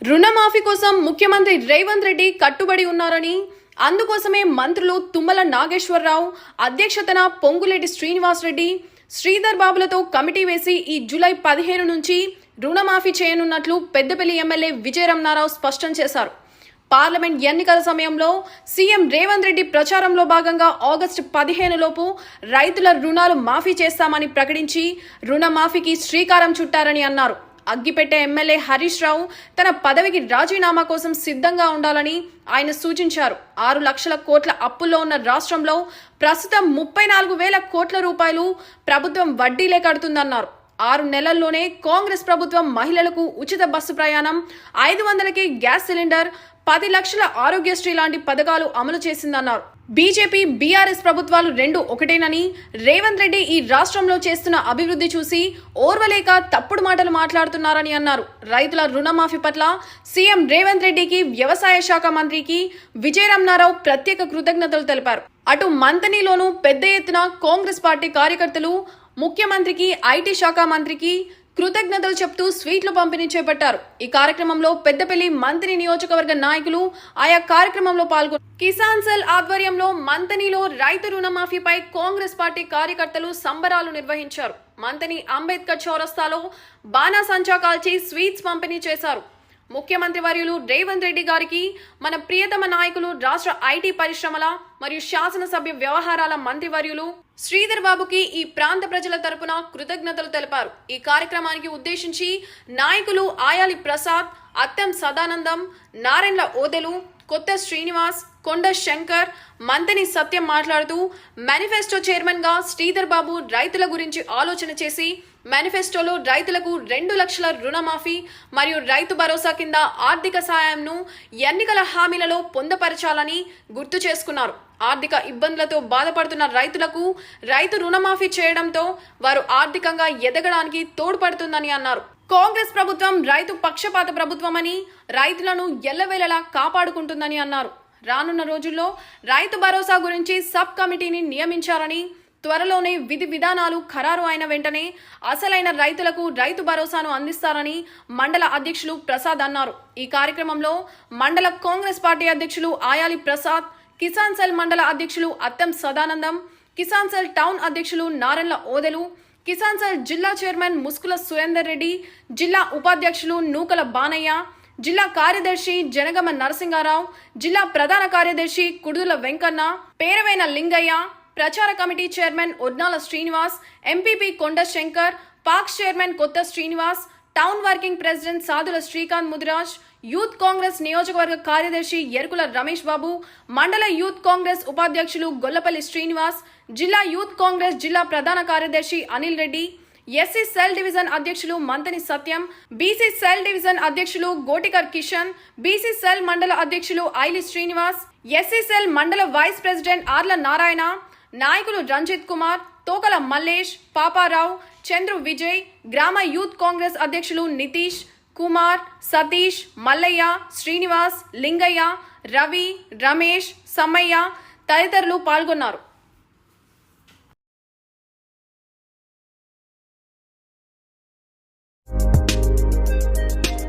రుణమాఫీ కోసం ముఖ్యమంత్రి రేవంత్ రెడ్డి కట్టుబడి ఉన్నారని అందుకోసమే మంత్రులు తుమ్మల నాగేశ్వరరావు అధ్యక్షతన పొంగులేటి శ్రీనివాస్ రెడ్డి శ్రీధర్ బాబులతో కమిటీ వేసి ఈ జూలై పదిహేను నుంచి రుణమాఫీ చేయనున్నట్లు పెద్దపల్లి ఎమ్మెల్యే విజయరమణారావు స్పష్టం చేశారు. పార్లమెంట్ ఎన్నికల సమయంలో సీఎం రేవంత్ రెడ్డి ప్రచారంలో భాగంగా ఆగస్టు పదిహేను లోపు రైతుల రుణాలు మాఫీ చేస్తామని ప్రకటించి రుణమాఫీకి శ్రీకారం చుట్టారని అన్నారు. అగ్గిపెట్టె ఎమ్మెల్యే హరీష్ రావు తన పదవికి రాజీనామా కోసం సిద్ధంగా ఉండాలని ఆయన సూచించారు. ఆరు లక్షల కోట్ల అప్పుల్లో ఉన్న రాష్ట్రంలో ప్రస్తుతం ముప్పై నాలుగు వేల కోట్ల రూపాయలు ప్రభుత్వం వడ్డీలే కడుతుందన్నారు. ఆరు నెలల్లోనే కాంగ్రెస్ ప్రభుత్వం మహిళలకు ఉచిత బస్సు ప్రయాణం ఐదు వందలకి గ్యాస్ సిలిండర్ పది లక్షల ఆరోగ్యశ్రీ లాంటి పథకాలు అమలు చేసిందన్నారు. బీజేపీ బీఆర్ఎస్ ప్రభుత్వాలు రెండు ఒకటేనని రేవంత్ రెడ్డి ఈ రాష్ట్రంలో చేస్తున్న అభివృద్ధి చూసి ఓర్వలేక తప్పుడు మాటలు మాట్లాడుతున్నారని అన్నారు. రైతుల రుణమాఫీ పట్ల సీఎం రేవంత్ రెడ్డికి వ్యవసాయ శాఖ మంత్రికి విజయరమణారావు ప్రత్యేక కృతజ్ఞతలు తెలిపారు. అటు మంతనిలోనూ పెద్ద ఎత్తున కాంగ్రెస్ పార్టీ కార్యకర్తలు ముఖ్యమంత్రికి ఐటీ శాఖ మంత్రికి కృతజ్ఞతలు చెప్తూ స్వీట్లు పంపిణీ చేపట్టారు. ఈ కార్యక్రమంలో పెద్దపల్లి మంత్రి నియోజకవర్గ నాయకులు ఆయా కార్యక్రమంలో పాల్గొన్నారు కిసాన్ సెల్ ఆధ్వర్యంలో మంతనిలో రైతు రుణమాఫీపై కాంగ్రెస్ పార్టీ కార్యకర్తలు సంబరాలు నిర్వహించారు. మంతని అంబేద్కర్ చౌరస్తాలో బాణాసంచా కాల్చి స్వీట్స్ పంపిణీ చేశారు. ముఖ్యమంత్రి వర్యులు రేవంత్ రెడ్డి గారికి మన ప్రియతమ నాయకులు రాష్ట్ర ఐటీ పరిశ్రమల మరియు శాసనసభ్య వ్యవహారాల మంత్రి వర్యులు శ్రీధర్ బాబుకి ఈ ప్రాంత ప్రజల తరపున కృతజ్ఞతలు తెలిపారు. ఈ కార్యక్రమానికి ఉద్దేశించి నాయకులు ఆయాలి ప్రసాద్ అత్తం సదానందం నారాయణల ఓదెలు కొత్త శ్రీనివాస్ కొండ శంకర్ మంతని సత్యం మాట్లాడుతూ మేనిఫెస్టో చైర్మన్గా శ్రీధర్ బాబు రైతుల గురించి ఆలోచన చేసి మేనిఫెస్టోలో రైతులకు రెండు లక్షల రుణమాఫీ మరియు రైతు భరోసా కింద ఆర్థిక సాయంను ఎన్నికల హామీలలో పొందపరచాలని గుర్తు చేసుకున్నారు. ఆర్థిక ఇబ్బందులతో బాధపడుతున్న రైతులకు రైతు రుణమాఫీ చేయడంతో వారు ఆర్థికంగా ఎదగడానికి తోడ్పడుతుందని అన్నారు. కాంగ్రెస్ ప్రభుత్వం రైతు పక్షపాత ప్రభుత్వమని రైతులను ఎల్లవేళలా కాపాడుకుంటుందని అన్నారు. రానున్న రోజుల్లో రైతు భరోసా గురించి సబ్ కమిటీని నియమించారని త్వరలోనే విధి విధానాలు ఖరారు అయిన వెంటనే అసలైన రైతులకు రైతు భరోసాను అందిస్తారని మండల అధ్యక్షులు ప్రసాద్ అన్నారు. ఈ కార్యక్రమంలో మండల కాంగ్రెస్ పార్టీ అధ్యక్షులు ఆయాలి ప్రసాద్ కిసాన్ సెల్ మండల అధ్యక్షులు అత్తం సదానందం కిసాన్ సెల్ టౌన్ అధ్యక్షులు నారెళ్ళ ఓదెలు కిసాన్ సెల్ జిల్లా చైర్మన్ ముస్కుల సురేందర్ రెడ్డి జిల్లా ఉపాధ్యక్షులు నూకల బానయ్య జిల్లా కార్యదర్శి జనగమ నరసింహారావు జిల్లా ప్రధాన కార్యదర్శి కుడుదుల వెంకన్న పేరవైన లింగయ్య ప్రచార committee chairman Odnala Srinivas MPP Konda Shankar PACS chairman Kotha Srinivas town working president Sadhula Srikanth Mudiraj youth Congress నియోజకవర్గ కార్యదర్శి ఎరుకుల రమేష్ బాబు మండల యూత్ కాంగ్రెస్ ఉపాధ్యక్షులు గొల్లపల్లి శ్రీనివాస్ జిల్లా యూత్ కాంగ్రెస్ జిల్లా ప్రధాన కార్యదర్శి Anil Reddy SC cell division అధ్యక్షులు Mantani Satyam BC cell division అధ్యక్షులు గోటికర్ కిషన్ బీసీ సెల్ మండల అధ్యక్షులు ఐలి శ్రీనివాస్ ఎస్సీ సెల్ మండల వైస్ ప్రెసిడెంట్ ఆర్ల నారాయణ నాయకులు రంజిత్ కుమార్ తోకల మల్లేష్ పాపారావు చంద్రు విజయ్ గ్రామ యూత్ కాంగ్రెస్ అధ్యక్షులు నితీష్ కుమార్ సతీష్ మల్లయ్య శ్రీనివాస్ లింగయ్య రవి రమేష్ సమ్మయ్య తదితరులు పాల్గొన్నారు.